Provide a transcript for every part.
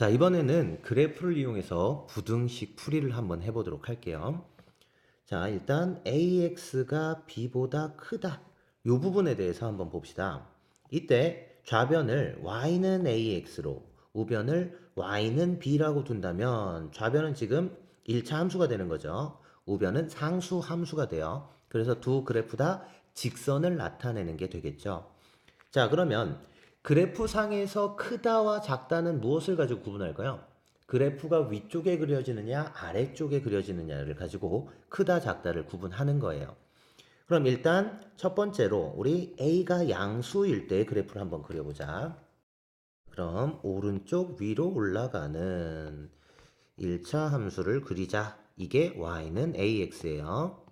자, 이번에는 그래프를 이용해서 부등식 풀이를 한번 해보도록 할게요. 자, 일단 AX가 B보다 크다. 이 부분에 대해서 한번 봅시다. 이때 좌변을 Y는 AX로, 우변을 Y는 B라고 둔다면 좌변은 지금 1차 함수가 되는 거죠. 우변은 상수 함수가 돼요. 그래서 두 그래프 다 직선을 나타내는 게 되겠죠. 자, 그러면 그래프 상에서 크다와 작다는 무엇을 가지고 구분할까요? 그래프가 위쪽에 그려지느냐 아래쪽에 그려지느냐를 가지고 크다 작다를 구분하는 거예요. 그럼 일단 첫 번째로 우리 A가 양수일 때 그래프를 한번 그려보자. 그럼 오른쪽 위로 올라가는 1차 함수를 그리자. 이게 y는 ax예요.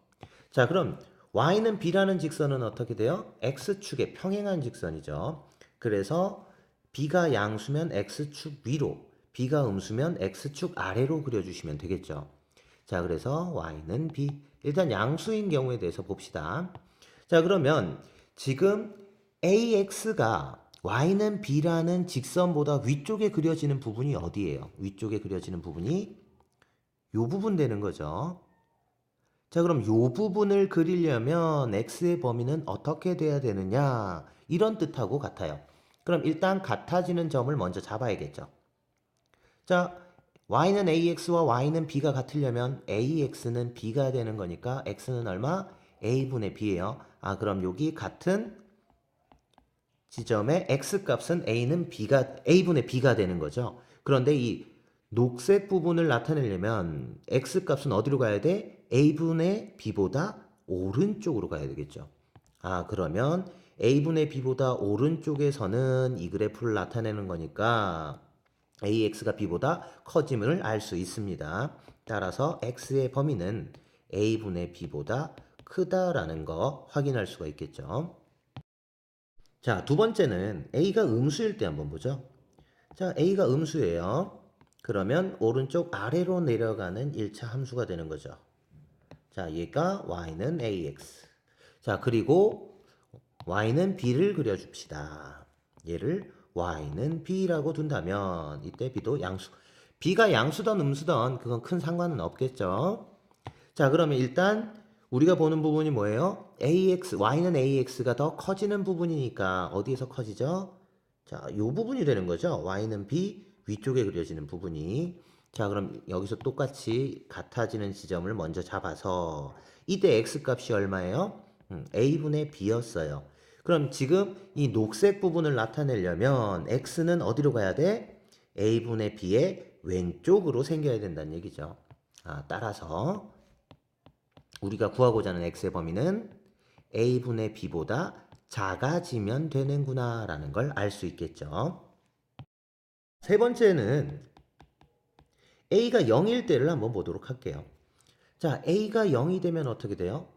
자, 그럼 y는 b라는 직선은 어떻게 돼요? x축에 평행한 직선이죠. 그래서 b가 양수면 x축 위로, b가 음수면 x축 아래로 그려주시면 되겠죠. 자, 그래서 y는 b. 일단 양수인 경우에 대해서 봅시다. 자, 그러면 지금 ax가 y는 b라는 직선보다 위쪽에 그려지는 부분이 어디예요? 위쪽에 그려지는 부분이 요 부분 되는 거죠. 자, 그럼 요 부분을 그리려면 x의 범위는 어떻게 돼야 되느냐? 이런 뜻하고 같아요. 그럼 일단 같아지는 점을 먼저 잡아야겠죠. 자, y는 ax와 y는 b가 같으려면 ax는 b가 되는 거니까 x는 얼마? a분의 b예요. 아, 그럼 여기 같은 지점의 x 값은 a는 b가 a분의 b가 되는 거죠. 그런데 이 녹색 부분을 나타내려면 x 값은 어디로 가야 돼? A분의 b보다 오른쪽으로 가야 되겠죠. 아, 그러면 a분의 b보다 오른쪽에서는 이 그래프를 나타내는 거니까 ax가 b보다 커짐을 알 수 있습니다. 따라서 x의 범위는 a분의 b보다 크다라는 거 확인할 수가 있겠죠. 자, 두 번째는 a가 음수일 때 한번 보죠. 자, a가 음수예요. 그러면 오른쪽 아래로 내려가는 1차 함수가 되는 거죠. 자, 얘가 y는 ax. 자, 그리고 y는 b를 그려줍시다. 얘를 y는 b라고 둔다면 이때 b도 양수. b가 양수던 음수던 그건 큰 상관은 없겠죠. 자, 그러면 일단 우리가 보는 부분이 뭐예요? ax, y는 ax가 더 커지는 부분이니까 어디에서 커지죠? 자, 요 부분이 되는 거죠. y는 b 위쪽에 그려지는 부분이. 자, 그럼 여기서 똑같이 같아지는 지점을 먼저 잡아서 이때 x 값이 얼마예요? 음, a분의 b였어요. 그럼 지금 이 녹색 부분을 나타내려면 x는 어디로 가야 돼? a분의 b의 왼쪽으로 생겨야 된다는 얘기죠. 아, 따라서 우리가 구하고자 하는 x의 범위는 a분의 b보다 작아지면 되는구나 라는 걸 알 수 있겠죠. 세 번째는 a가 0일 때를 한번 보도록 할게요. 자, a가 0이 되면 어떻게 돼요?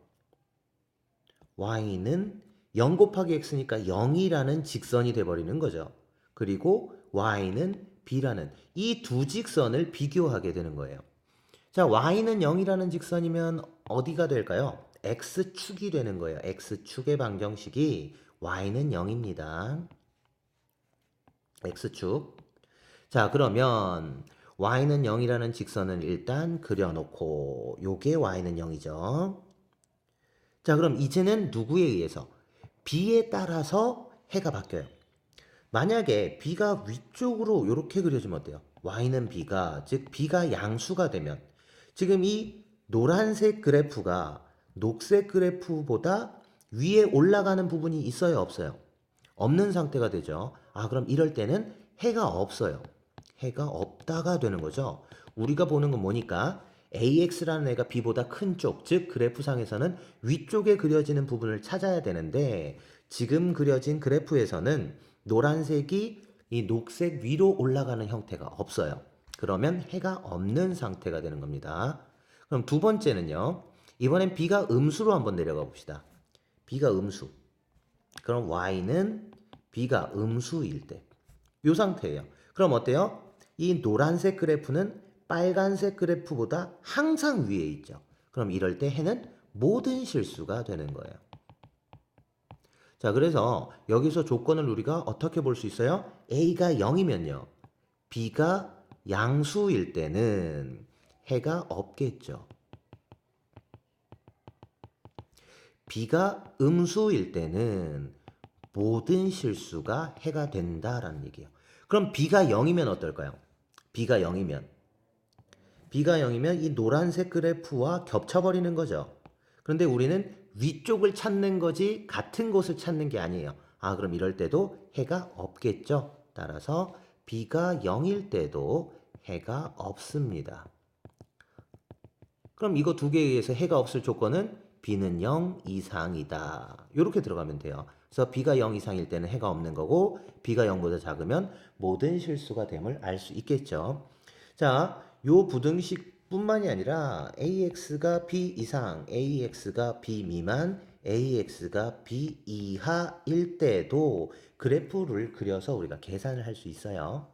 y는 0 곱하기 x니까 0이라는 직선이 돼버리는 거죠. 그리고 y는 b라는 이 두 직선을 비교하게 되는 거예요. 자, y는 0이라는 직선이면 어디가 될까요? x축이 되는 거예요. x축의 방정식이 y는 0입니다. x축. 자, 그러면 y는 0이라는 직선을 일단 그려놓고 요게 y는 0이죠. 자, 그럼 이제는 누구에 의해서? b에 따라서 해가 바뀌어요. 만약에 b가 위쪽으로 이렇게 그려지면 어때요? y는 b가 즉 b가 양수가 되면 지금 이 노란색 그래프가 녹색 그래프보다 위에 올라가는 부분이 있어요, 없어요? 없는 상태가 되죠. 아, 그럼 이럴 때는 해가 없어요. 해가 없다가 되는 거죠. 우리가 보는 건 뭐니까 AX라는 애가 B보다 큰 쪽, 즉 그래프상에서는 위쪽에 그려지는 부분을 찾아야 되는데 지금 그려진 그래프에서는 노란색이 이 녹색 위로 올라가는 형태가 없어요. 그러면 해가 없는 상태가 되는 겁니다. 그럼 두 번째는요. 이번엔 B가 음수로 한번 내려가 봅시다. B가 음수. 그럼 Y는 B가 음수일 때. 이 상태예요. 그럼 어때요? 이 노란색 그래프는 빨간색 그래프보다 항상 위에 있죠. 그럼 이럴 때 해는 모든 실수가 되는 거예요. 자, 그래서 여기서 조건을 우리가 어떻게 볼 수 있어요? A가 0이면요. B가 양수일 때는 해가 없겠죠. b가 음수일 때는 모든 실수가 해가 된다라는 얘기예요. 그럼 b가 0이면 어떨까요? B가 0이면 b가 0이면 이 노란색 그래프와 겹쳐버리는 거죠. 그런데 우리는 위쪽을 찾는 거지 같은 곳을 찾는 게 아니에요. 아, 그럼 이럴 때도 해가 없겠죠. 따라서 b가 0일 때도 해가 없습니다. 그럼 이거 두 개에 의해서 해가 없을 조건은 b는 0 이상이다. 이렇게 들어가면 돼요. 그래서 b가 0 이상일 때는 해가 없는 거고 b가 0보다 작으면 모든 실수가 됨을 알 수 있겠죠. 자, 요 부등식 뿐만이 아니라 ax가 b 이상, ax가 b 미만, ax가 b 이하일 때도 그래프를 그려서 우리가 계산을 할 수 있어요.